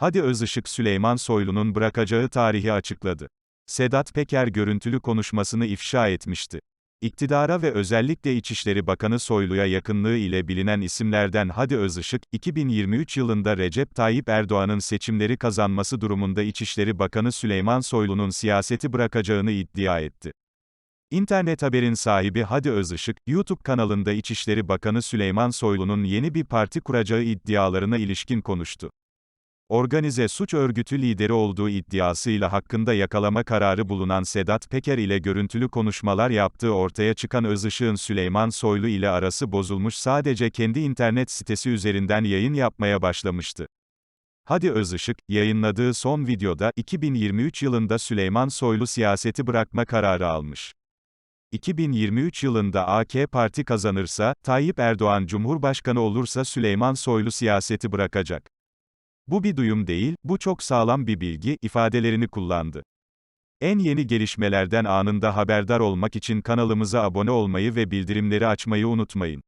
Hadi Özışık Süleyman Soylu'nun bırakacağı tarihi açıkladı. Sedat Peker görüntülü konuşmasını ifşa etmişti. İktidara ve özellikle İçişleri Bakanı Soylu'ya yakınlığı ile bilinen isimlerden Hadi Özışık, 2023 yılında Recep Tayyip Erdoğan'ın seçimleri kazanması durumunda İçişleri Bakanı Süleyman Soylu'nun siyaseti bırakacağını iddia etti. İnternet haberin sahibi Hadi Özışık, YouTube kanalında İçişleri Bakanı Süleyman Soylu'nun yeni bir parti kuracağı iddialarına ilişkin konuştu. Organize suç örgütü lideri olduğu iddiasıyla hakkında yakalama kararı bulunan Sedat Peker ile görüntülü konuşmalar yaptığı ortaya çıkan Özışık'ın Süleyman Soylu ile arası bozulmuş sadece kendi internet sitesi üzerinden yayın yapmaya başlamıştı. Hadi Özışık, yayınladığı son videoda, 2023 yılında Süleyman Soylu siyaseti bırakma kararı almış. 2023 yılında AK Parti kazanırsa, Tayyip Erdoğan Cumhurbaşkanı olursa Süleyman Soylu siyaseti bırakacak. Bu bir duyum değil, bu çok sağlam bir bilgi, ifadelerini kullandı. En yeni gelişmelerden anında haberdar olmak için kanalımıza abone olmayı ve bildirimleri açmayı unutmayın.